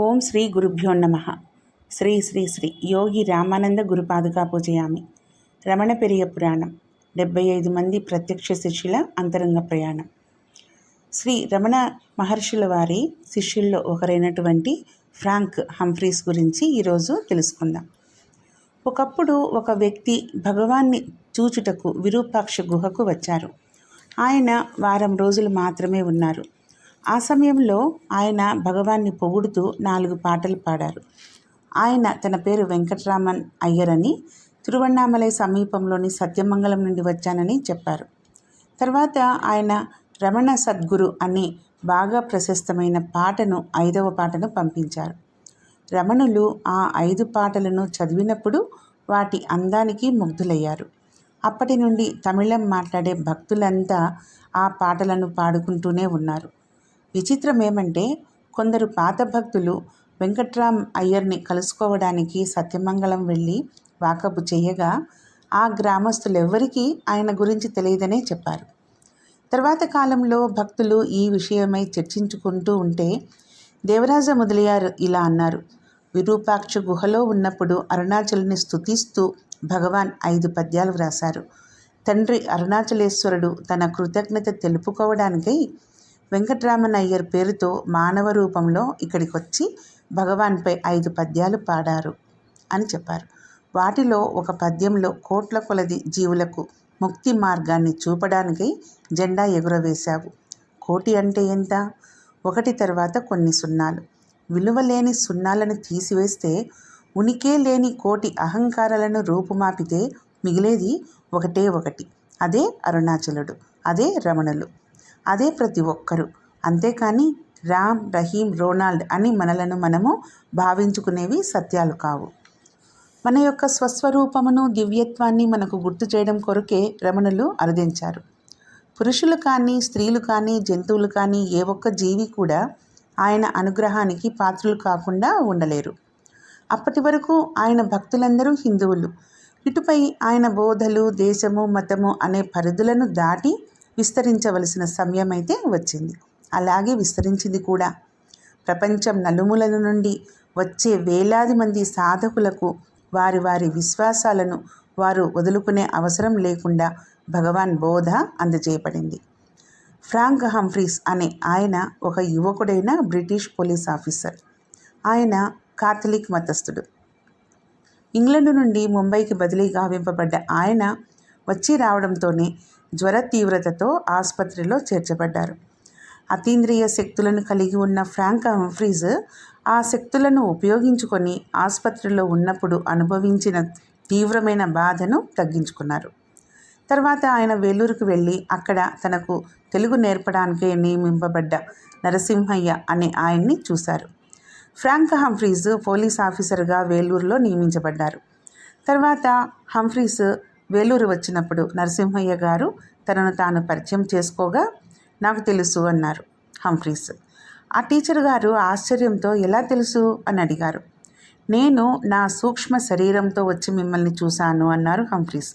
ఓం శ్రీ గురుభ్యో నమ. శ్రీ శ్రీ శ్రీ యోగి రామానంద గురుపాదుకా పూజయామి. రమణ పెరియ పురాణం. డెబ్బై ఐదు మంది ప్రత్యక్ష శిష్యుల అంతరంగ ప్రయాణం. శ్రీ రమణ మహర్షుల వారి శిష్యుల్లో ఒకరైనటువంటి ఫ్రాంక్ హంఫ్రీస్ గురించి ఈరోజు తెలుసుకుందాం. ఒకప్పుడు ఒక వ్యక్తి భగవాన్ని చూచుటకు విరూపాక్ష గుహకు వచ్చారు. ఆయన వారం రోజులు మాత్రమే ఉన్నారు. ఆ సమయంలో ఆయన భగవాన్ని పొగుడుతూ నాలుగు పాటలు పాడారు. ఆయన తన పేరు వెంకటరామన్ అయ్యర్ అని తిరువణ్ణామలై సమీపంలోని సత్యమంగళం నుండి వచ్చానని చెప్పారు. తర్వాత ఆయన రమణ సద్గురు అనే బాగా ప్రశస్తమైన పాటను ఐదవ పాటను పంపించారు. రమణులు ఆ ఐదు పాటలను చదివినప్పుడు వాటి అందానికి ముగ్ధులయ్యారు. అప్పటి నుండి తమిళం మాట్లాడే భక్తులంతా ఆ పాటలను పాడుకుంటూనే ఉన్నారు. విచిత్రం ఏమంటే కొందరు పాత భక్తులు వెంకట్రామ్ అయ్యర్ని కలుసుకోవడానికి సత్యమంగళం వెళ్ళి వాకపు చేయగా ఆ గ్రామస్తులెవ్వరికీ ఆయన గురించి తెలియదనే చెప్పారు. తర్వాత కాలంలో భక్తులు ఈ విషయమై చర్చించుకుంటూ ఉంటే దేవరాజ మొదలయ్యారు ఇలా అన్నారు. విరూపాక్ష గుహలో ఉన్నప్పుడు అరుణాచలుని స్తుతిస్తూ భగవాన్ ఐదు పద్యాలు వ్రాశారు. తండ్రి అరుణాచలేశ్వరుడు తన కృతజ్ఞత తెలుపుకోవడానికై వెంకట్రామన్ అయ్యర్ పేరుతో మానవ రూపంలో ఇక్కడికి వచ్చి భగవాన్పై ఐదు పద్యాలు పాడారు అని చెప్పారు. వాటిలో ఒక పద్యంలో కోట్ల కొలది జీవులకు ముక్తి మార్గాన్ని చూపడానికై జెండా ఎగురవేశావు. కోటి అంటే ఎంత? ఒకటి తర్వాత కొన్ని సున్నాలు. విలువలేని సున్నాలను తీసివేస్తే ఉనికే లేని కోటి అహంకారాలను రూపుమాపితే మిగిలేది ఒకటే ఒకటి. అదే అరుణాచలుడు. అదే రమణులు. అదే ప్రతి ఒక్కరూ. అంతేకాని రామ్ రహీం రోనాల్డ్ అని మనలను మనము భావించుకునేవి సత్యాలు కావు. మన యొక్క స్వస్వరూపమును దివ్యత్వాన్ని మనకు గుర్తు చేయడం కొరకే రమణులు అరుదించారు. పురుషులు కానీ స్త్రీలు కానీ జంతువులు కానీ ఏ ఒక్క జీవి కూడా ఆయన అనుగ్రహానికి పాత్రలు కాకుండా ఉండలేరు. అప్పటి వరకు ఆయన భక్తులందరూ హిందువులు. ఇటుపై ఆయన బోధలు దేశము మతము అనే పరిధులను దాటి విస్తరించవలసిన సమయం అయితే వచ్చింది. అలాగే విస్తరించింది కూడా. ప్రపంచం నలుమూలల నుండి వచ్చే వేలాది మంది సాధకులకు వారి వారి విశ్వాసాలను వారు వదులుకునే అవసరం లేకుండా భగవాన్ బోధ అందజేయబడింది. ఫ్రాంక్ హంఫ్రీస్ అనే ఆయన ఒక యువకుడైన బ్రిటిష్ పోలీస్ ఆఫీసర్. ఆయన కాథలిక్ మతస్థుడు. ఇంగ్లండ్ నుండి ముంబైకి బదిలీ గావింపబడ్డ ఆయన వచ్చి రావడంతోనే జ్వర తీవ్రతతో ఆసుపత్రిలో చేర్చబడ్డారు. అతీంద్రియ శక్తులను కలిగి ఉన్న ఫ్రాంక్ హంఫ్రీజ్ ఆ శక్తులను ఉపయోగించుకొని ఆసుపత్రిలో ఉన్నప్పుడు అనుభవించిన తీవ్రమైన బాధను తగ్గించుకున్నారు. తర్వాత ఆయన వేలూరుకు వెళ్ళి అక్కడ తనకు తెలుగు నేర్పడానికి నియమింపబడ్డ నరసింహయ్య అనే ఆయన్ని చూశారు. ఫ్రాంక్ హంఫ్రీస్ పోలీస్ ఆఫీసర్గా వేలూరులో నియమించబడ్డారు. తర్వాత హంఫ్రీస్ వేలూరు వచ్చినప్పుడు నరసింహయ్య గారు తనను తాను పరిచయం చేసుకోగా నాకు తెలుసు అన్నారు హంఫ్రీస్. ఆ టీచర్ గారు ఆశ్చర్యంతో ఎలా తెలుసు? అని అడిగారు. నేను నా సూక్ష్మ శరీరంతో వచ్చి మిమ్మల్ని చూశాను అన్నారు హంఫ్రీస్.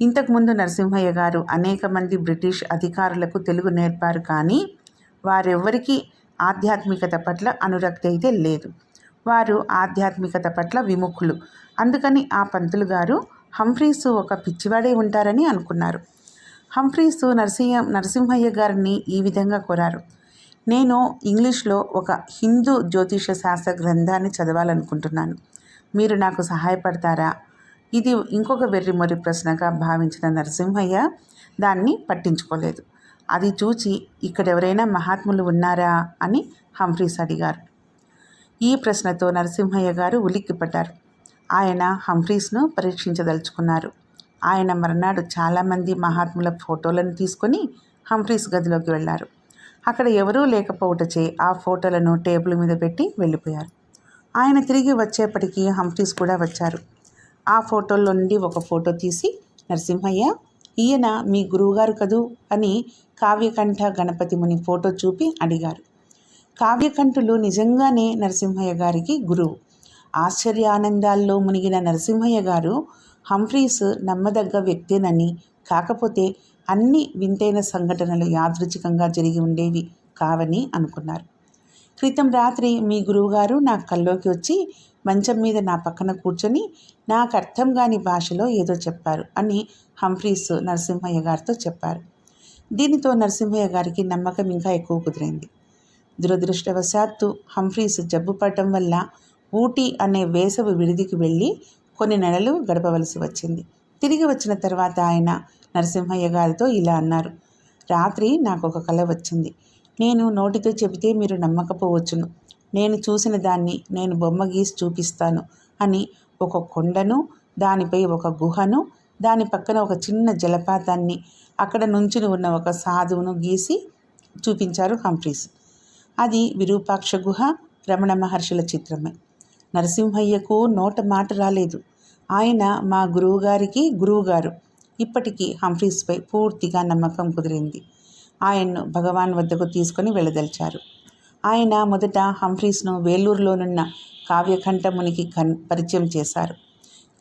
ఇంతకుముందు నరసింహయ్య గారు అనేక మంది బ్రిటిష్ అధికారులకు తెలుగు నేర్పారు కానీ వారెవ్వరికీ ఆధ్యాత్మికత పట్ల అనురక్తి అయితే లేదు. వారు ఆధ్యాత్మికత పట్ల విముఖులు. అందుకని ఆ పంతులు గారు హంఫ్రీస్ ఒక పిచ్చివాడే ఉంటారని అనుకున్నారు. హంఫ్రీస్ నరసింహ నరసింహయ్య గారిని ఈ విధంగా కోరారు. నేను ఇంగ్లీష్లో ఒక హిందూ జ్యోతిష శాస్త్ర గ్రంథాన్ని చదవాలనుకుంటున్నాను. మీరు నాకు సహాయపడతారా? ఇది ఇంకొక వెర్రిమొరి ప్రశ్నగా భావించిన నరసింహయ్య దాన్ని పట్టించుకోలేదు. అది చూచి ఇక్కడెవరైనా మహాత్ములు ఉన్నారా? అని హంఫ్రీస్ అడిగారు. ఈ ప్రశ్నతో నరసింహయ్య గారు ఉలిక్కిపడ్డారు. ఆయన హంఫ్రీస్ను పరీక్షించదలుచుకున్నారు. ఆయన మర్నాడు చాలామంది మహాత్ముల ఫోటోలను తీసుకొని హంఫ్రీస్ గదిలోకి వెళ్ళారు అక్కడ ఎవరూ లేకపోవటచే ఆ ఫోటోలను టేబుల్ మీద పెట్టి వెళ్ళిపోయారు. ఆయన తిరిగి వచ్చేప్పటికీ హంఫ్రీస్ కూడా వచ్చారు. ఆ ఫోటోల్లో నుండి ఒక ఫోటో తీసి నరసింహయ్య ఈయన మీ గురువుగారు కదూ? అని కావ్యకంఠ గణపతి ముని ఫోటో చూపి అడిగారు. కావ్యకంఠులు నిజంగానే నరసింహయ్య గారికి గురువు. ఆశ్చర్యానందాల్లో మునిగిన నరసింహయ్య గారు హంఫ్రీస్ నమ్మదగ్గ వ్యక్తేనని. కాకపోతే అన్ని వింతైన సంఘటనలు యాదృచ్ఛికంగా జరిగి ఉండేవి కావని అనుకున్నారు. క్రితం రాత్రి మీ గురువుగారు నా కల్లోకి వచ్చి మంచం మీద నా పక్కన కూర్చొని నాకు అర్థం కాని భాషలో ఏదో చెప్పారు అని హంఫ్రీస్ నరసింహయ్య గారితో చెప్పారు. దీనితో నరసింహయ్య గారికి నమ్మకం ఇంకా ఎక్కువ కుదిరింది. దురదృష్టవశాత్తు హంఫ్రీస్ జబ్బు పడటం వల్ల ఊటీ అనే వేసవి విడిదికి వెళ్ళి కొన్ని నెలలు గడపవలసి వచ్చింది. తిరిగి వచ్చిన తర్వాత ఆయన నరసింహయ్య గారితో ఇలా అన్నారు. రాత్రి నాకు ఒక కళ వచ్చింది. నేను నోటితో చెబితే మీరు నమ్మకపోవచ్చును. నేను చూసిన దాన్ని నేను బొమ్మ గీసి చూపిస్తాను అని ఒక కొండను దానిపై ఒక గుహను దాని పక్కన ఒక చిన్న జలపాతాన్ని అక్కడ నుంచుని ఉన్న ఒక సాధువును గీసి చూపించారు హంఫ్రీస్. అది విరూపాక్ష గుహ రమణ మహర్షుల చిత్రమే. నరసింహయ్యకు నోట మాట రాలేదు. ఆయన మా గురువుగారికి గురువుగారు. ఇప్పటికీ హంఫ్రీస్పై పూర్తిగా నమ్మకం కుదిరింది. ఆయన్ను భగవాన్ వద్దకు తీసుకొని వెళ్ళదలిచారు ఆయన మొదట హంఫ్రీస్ను వేలూరులోనున్న కావ్యకంఠమునికి కన్ పరిచయం చేశారు.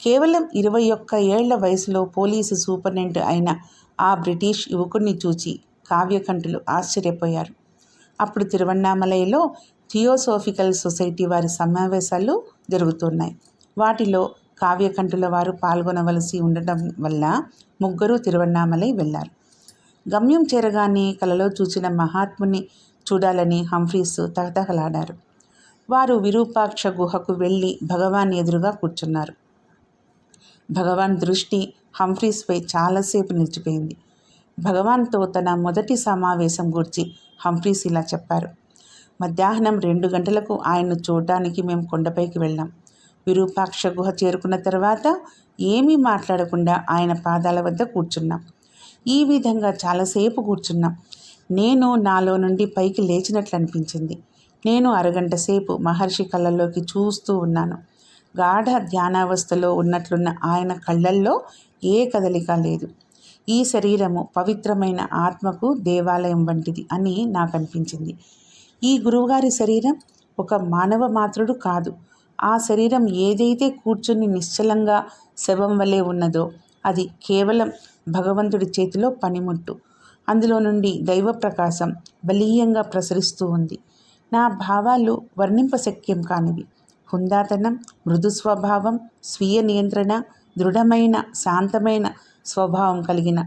కేవలం ఇరవై ఒక్క ఏళ్ళ వయసులో పోలీసు సూపరింటెండెంట్ అయిన ఆ బ్రిటిష్ యువకుడిని చూచి కావ్యకంఠులు ఆశ్చర్యపోయారు. అప్పుడు తిరువண்ணామలైలో థియోసోఫికల్ సొసైటీ వారి సమావేశాలు జరుగుతున్నాయి. వాటిలో కావ్యకంఠుల వారు పాల్గొనవలసి ఉండటం వల్ల ముగ్గురు తిరువన్నామలై వెళ్ళారు. గమ్యం చేరగానే కలలో చూసిన మహాత్ముని చూడాలని హంఫ్రీస్ తహతహలాడారు. వారు విరూపాక్ష గుహకు వెళ్ళి భగవాన్ ఎదురుగా కూర్చున్నారు. భగవాన్ దృష్టి హంఫ్రీస్పై చాలాసేపు నిలిచిపోయింది. భగవాన్తో తన మొదటి సమావేశం గురించి హంఫ్రీస్ ఇలా చెప్పారు. మధ్యాహ్నం రెండు గంటలకు ఆయన్ను చూడడానికి మేము కొండపైకి వెళ్ళాం. విరూపాక్ష గుహ చేరుకున్న తర్వాత ఏమీ మాట్లాడకుండా ఆయన పాదాల వద్ద కూర్చున్నాం. ఈ విధంగా చాలాసేపు కూర్చున్నాం. నేను నాలో నుండి పైకి లేచినట్లు అనిపించింది నేను అరగంట సేపు మహర్షి కళ్ళల్లోకి చూస్తూ ఉన్నాను. గాఢ ధ్యానావస్థలో ఉన్నట్లున్న ఆయన కళ్ళల్లో ఏ కదలిక లేదు. ఈ శరీరము పవిత్రమైన ఆత్మకు దేవాలయం వంటిది అని నాకు అనిపించింది ఈ గురువుగారి శరీరం ఒక మానవ మాత్రుడు కాదు. ఆ శరీరం ఏదైతే కూర్చుని నిశ్చలంగా శవం వలె ఉన్నదో అది కేవలం భగవంతుడి చేతిలో పనిముట్టు. అందులో నుండి దైవ ప్రకాశం బలీయంగా ప్రసరిస్తూ ఉంది. నా భావాలు వర్ణింపశక్యం కానివి. హుందాతనం మృదు స్వభావం స్వీయ నియంత్రణ దృఢమైన శాంతమైన స్వభావం కలిగిన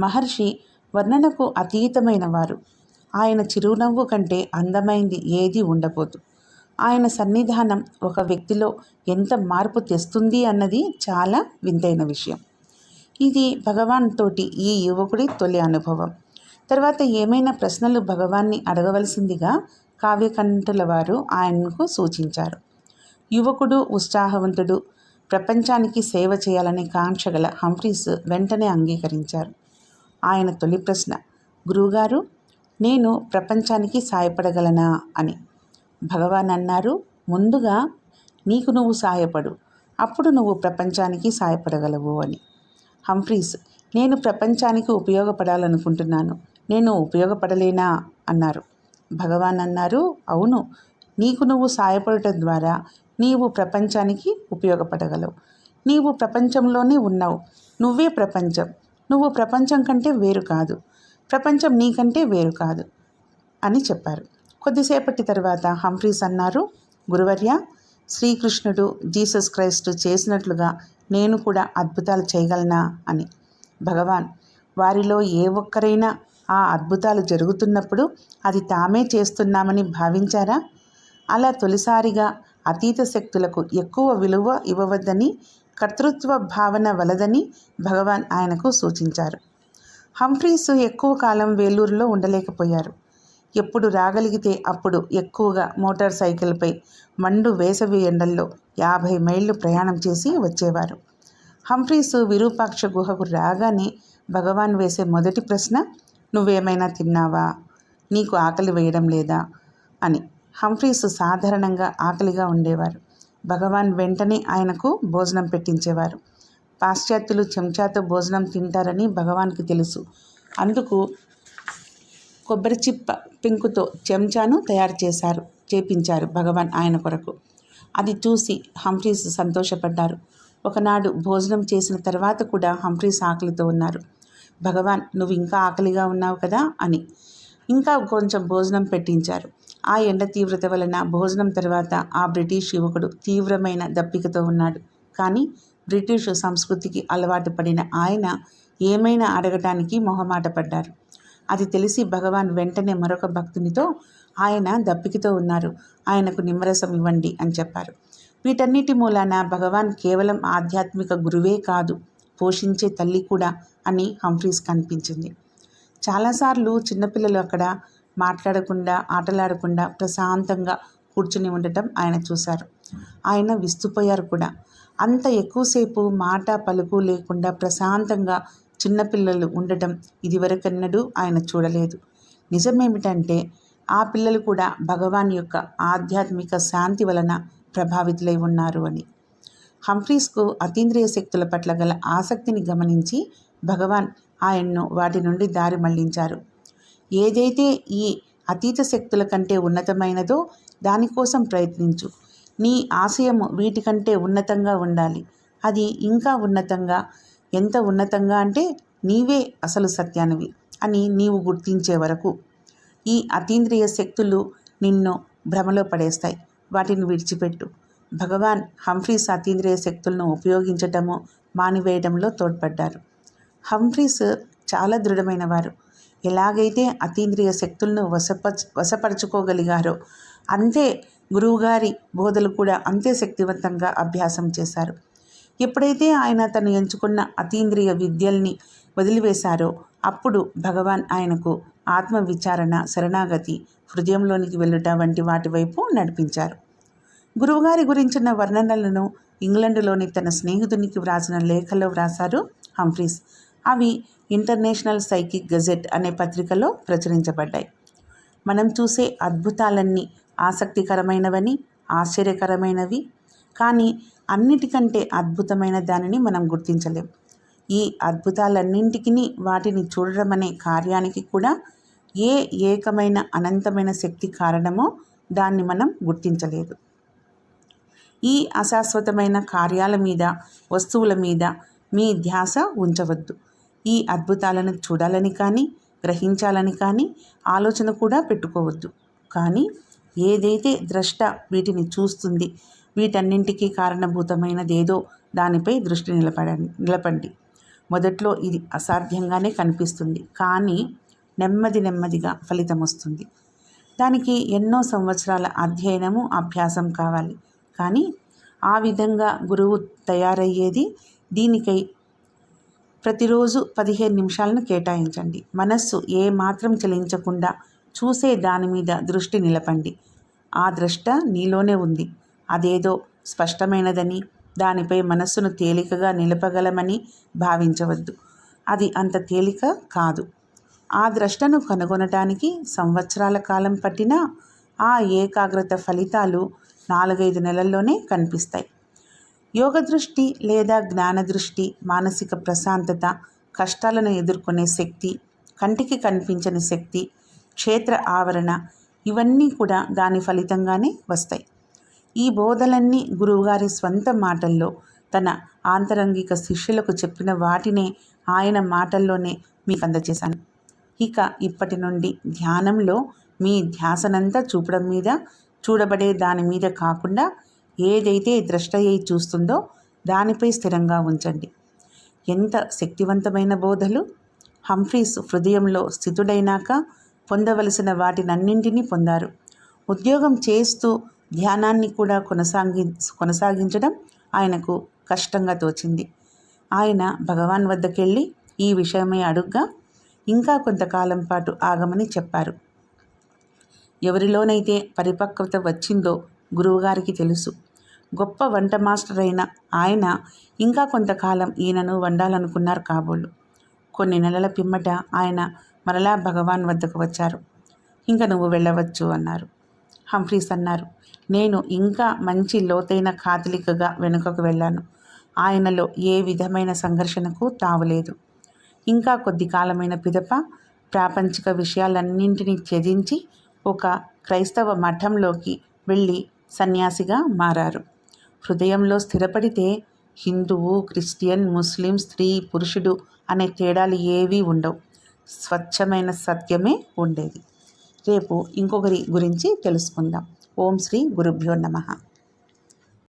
మహర్షి వర్ణనకు అతీతమైన వారు. ఆయన చిరునవ్వు కంటే అందమైంది ఏది ఉండబోదు. ఆయన సన్నిధానం ఒక వ్యక్తిలో ఎంత మార్పు తెస్తుంది అన్నది చాలా వింతైన విషయం. ఇది భగవాన్ తోటి ఈ యువకుడి తొలి అనుభవం. తర్వాత ఏమైనా ప్రశ్నలు భగవాన్ని అడగవలసిందిగా కావ్యకంఠుల వారు ఆయనకు సూచించారు. యువకుడు ఉత్సాహవంతుడు ప్రపంచానికి సేవ చేయాలనే కాంక్ష గల హంఫ్రీస్ వెంటనే అంగీకరించారు. ఆయన తొలి ప్రశ్న గురువుగారు నేను ప్రపంచానికి సాయపడగలనా అని. భగవాన్ అన్నారు ముందుగా నీకు నువ్వు సాయపడు అప్పుడు నువ్వు ప్రపంచానికి సాయపడగలవు అని. హంఫ్రీస్ నేను ప్రపంచానికి ఉపయోగపడాలనుకుంటున్నాను నేను ఉపయోగపడలేనా అన్నారు. భగవాన్ అన్నారు అవును నీకు నువ్వు సాయపడటం ద్వారా నీవు ప్రపంచానికి ఉపయోగపడగలవు. నీవు ప్రపంచంలోనే ఉన్నావు నువ్వే ప్రపంచం నువ్వు ప్రపంచం కంటే వేరు కాదు. ప్రపంచం నీకంటే వేరు కాదు అని చెప్పారు. కొద్దిసేపటి తర్వాత హంఫ్రీస్ అన్నారు గురువర్య శ్రీకృష్ణుడు జీసస్ క్రైస్టు చేసినట్లుగా నేను కూడా అద్భుతాలు చేయగలనా? అని. భగవాన్ వారిలో ఏ ఒక్కరైనా ఆ అద్భుతాలు జరుగుతున్నప్పుడు అది తామే చేస్తున్నామని భావించారా? అలా తొలిసారిగా అతీత శక్తులకు ఎక్కువ విలువ ఇవ్వవద్దని కర్తృత్వ భావన వలదని భగవాన్ ఆయనకు సూచించారు. హంఫ్రీస్ ఎక్కువ కాలం వేలూరులో ఉండలేకపోయారు. ఎప్పుడు రాగలిగితే అప్పుడు ఎక్కువగా మోటార్ సైకిల్పై మండు వేసవి ఎండల్లో యాభై మైళ్ళు ప్రయాణం చేసి వచ్చేవారు. హంఫ్రీస్ విరూపాక్ష గుహకు రాగానే భగవాన్ వేసే మొదటి ప్రశ్న నువ్వేమైనా తిన్నావా? నీకు ఆకలి వేయడం లేదా? అని. హంఫ్రీస్ సాధారణంగా ఆకలిగా ఉండేవారు. భగవాన్ వెంటనే ఆయనకు భోజనం పెట్టించేవారు. పాశ్చాత్యులు చెంచాతో భోజనం తింటారని భగవాన్కి తెలుసు. అందుకు కొబ్బరి చిప్ప పెంకుతో చెంచాను తయారు చేశారు చేపించారు భగవాన్ ఆయన కొరకు. అది చూసి హంఫ్రీస్ సంతోషపడ్డారు. ఒకనాడు భోజనం చేసిన తర్వాత కూడా హంఫ్రీస్ ఆకలితో ఉన్నారు. భగవాన్ నువ్వు ఇంకా ఆకలిగా ఉన్నావు కదా అని. ఇంకా కొంచెం భోజనం పెట్టించారు. ఆ ఎండ తీవ్రత వలన భోజనం తర్వాత ఆ బ్రిటిష్ యువకుడు తీవ్రమైన దప్పికతో ఉన్నాడు. కానీ బ్రిటిష్ సంస్కృతికి అలవాటు పడిన ఆయన ఏమైనా అడగటానికి మొహమాట పడ్డారు. అది తెలిసి భగవాన్ వెంటనే మరొక భక్తునితో ఆయన దప్పికితో ఉన్నారు. ఆయనకు నిమ్మరసం ఇవ్వండి అని చెప్పారు. వీటన్నిటి మూలాన భగవాన్ కేవలం ఆధ్యాత్మిక గురువే కాదు పోషించే తల్లి కూడా అని హంఫ్రీస్ కనిపించింది. చాలాసార్లు చిన్నపిల్లలు అక్కడ మాట్లాడకుండా ఆటలాడకుండా ప్రశాంతంగా కూర్చుని ఉండటం ఆయన చూశారు. ఆయన విస్తుపోయారు కూడా. అంత ఎక్కువసేపు మాట పలుకు లేకుండా ప్రశాంతంగా చిన్నపిల్లలు ఉండటం ఇదివరకన్నడూ ఆయన చూడలేదు. నిజమేమిటంటే ఆ పిల్లలు కూడా భగవాన్ యొక్క ఆధ్యాత్మిక శాంతి వలన ప్రభావితులై ఉన్నారు అని. హంఫ్రీస్కు అతీంద్రియ శక్తుల పట్ల గల ఆసక్తిని గమనించి భగవాన్ ఆయన్ను వాటి నుండి దారి మళ్ళించారు. ఏదైతే ఈ అతీత శక్తుల కంటే ఉన్నతమైనదో దానికోసం ప్రయత్నించు. నీ ఆశయము వీటికంటే ఉన్నతంగా ఉండాలి. అది ఇంకా ఉన్నతంగా ఎంత ఉన్నతంగా అంటే నీవే అసలు సత్యానివి అని నీవు గుర్తించే వరకు. ఈ అతీంద్రియ శక్తులు నిన్ను భ్రమలో పడేస్తాయి. వాటిని విడిచిపెట్టు. భగవాన్ హంఫ్రీస్ అతీంద్రియ శక్తులను ఉపయోగించటము మానివేయడంలో తోడ్పడ్డారు. హంఫ్రీస్ చాలా దృఢమైన వారు ఎలాగైతే అతీంద్రియ శక్తులను వశప వశపరచుకోగలిగారో అంతే గురువుగారి బోధలు కూడా అంతే శక్తివంతంగా అభ్యాసం చేశారు. ఎప్పుడైతే ఆయన తను ఎంచుకున్న అతీంద్రియ విద్యల్ని వదిలివేశారో అప్పుడు భగవాన్ ఆయనకు ఆత్మవిచారణ శరణాగతి హృదయంలోనికి వెళ్ళుట వంటి వాటి వైపు నడిపించారు. గురువుగారి గురించిన వర్ణనలను ఇంగ్లండ్లోని తన స్నేహితునికి వ్రాసిన లేఖలో వ్రాసారు హంఫ్రీస్. అవి ఇంటర్నేషనల్ సైకిక్ గజెట్ అనే పత్రికలో ప్రచురించబడ్డాయి. మనం చూసే అద్భుతాలన్నీ ఆసక్తికరమైనవని ఆశ్చర్యకరమైనవి. కానీ అన్నిటికంటే అద్భుతమైన దానిని మనం గుర్తించలేం. ఈ అద్భుతాలన్నింటికి వాటిని చూడడం అనే కార్యానికి కూడా ఏ ఏకమైన అనంతమైన శక్తి కారణమో దాన్ని మనం గుర్తించలేదు. ఈ అశాశ్వతమైన కార్యాల మీద వస్తువుల మీద మీ ధ్యాస ఉంచవద్దు. ఈ అద్భుతాలను చూడాలని కానీ గ్రహించాలని కానీ ఆలోచన కూడా పెట్టుకోవద్దు. కానీ ఏదైతే ద్రష్ట వీటిని చూస్తుంది వీటన్నింటికీ కారణభూతమైనదేదో దానిపై దృష్టి నిలబడ నిలపండి. మొదట్లో ఇది అసాధ్యంగానే కనిపిస్తుంది కానీ నెమ్మది నెమ్మదిగా ఫలితం వస్తుంది దానికి ఎన్నో సంవత్సరాల అధ్యయనము అభ్యాసం కావాలి. కానీ ఆ విధంగా గురువు తయారయ్యేది దీనికై ప్రతిరోజు పదిహేను నిమిషాలను కేటాయించండి. మనస్సు ఏ మాత్రం చలించకుండా చూసే దాని మీద దృష్టి నిలపండి. ఆ ద్రష్ట నీలోనే ఉంది. అదేదో స్పష్టమైనదని దానిపై మనస్సును తేలికగా నిలపగలమని భావించవద్దు. అది అంత తేలిక కాదు. ఆ ద్రష్టను కనుగొనటానికి సంవత్సరాల కాలం పట్టినా ఆ ఏకాగ్రత ఫలితాలు నాలుగైదు నెలల్లోనే కనిపిస్తాయి. యోగ దృష్టి లేదా జ్ఞాన దృష్టి మానసిక ప్రశాంతత కష్టాలను ఎదుర్కొనే శక్తి కంటికి కనిపించని శక్తి క్షేత్ర ఆవరణ ఇవన్నీ కూడా దాని ఫలితంగానే వస్తాయి. ఈ బోధలన్నీ గురువుగారి స్వంత మాటల్లో తన ఆంతరంగిక శిష్యులకు చెప్పిన వాటినే ఆయన మాటల్లోనే మీకు అందజేశాను. ఇక ఇప్పటి నుండి ధ్యానంలో మీ ధ్యాసనంతా చూపడం మీద చూడబడే దాని మీద కాకుండా ఏదైతే ద్రష్టయ్యి చూస్తుందో దానిపై స్థిరంగా ఉంచండి. ఎంత శక్తివంతమైన బోధలు! హంఫ్రీస్ హృదయంలో స్థితుడైనాక పొందవలసిన వాటినన్నింటినీ పొందారు. ఉద్యోగం చేస్తూ ధ్యానాన్ని కూడా కొనసాగి కొనసాగించడం ఆయనకు కష్టంగా తోచింది. ఆయన భగవాన్ వద్దకెళ్ళి ఈ విషయమై అడుగ్గా ఇంకా కొంతకాలం పాటు ఆగమని చెప్పారు. ఎవరిలోనైతే పరిపక్వత వచ్చిందో గురువుగారికి తెలుసు. గొప్ప వంట మాస్టర్ అయిన ఆయన ఇంకా కొంతకాలం ఈయనను వండాలనుకున్నారు కాబోలు. కొన్ని నెలల పిమ్మట ఆయన మరలా భగవాన్ వద్దకు వచ్చారు. ఇంకా నువ్వు వెళ్ళవచ్చు అన్నారు. హంఫ్రీస్ అన్నారు. నేను ఇంకా మంచి లోతైన కాథలికగా వెనుకకు వెళ్ళాను. ఆయనలో ఏ విధమైన సంఘర్షణకు తావులేదు. ఇంకా కొద్ది కాలమైన పిదప ప్రాపంచిక విషయాలన్నింటినీ ఛేదించి ఒక క్రైస్తవ మఠంలోకి వెళ్ళి సన్యాసిగా మారారు. హృదయంలో స్థిరపడితే హిందువు క్రిస్టియన్ ముస్లిం స్త్రీ పురుషుడు అనే తేడాలు ఏవీ ఉండవు. స్వచ్ఛమైన సత్యమే ఉండేది. రేపు ఇంకొకరి గురించి తెలుసుకుందాం. ఓం శ్రీ గురుభ్యో నమ.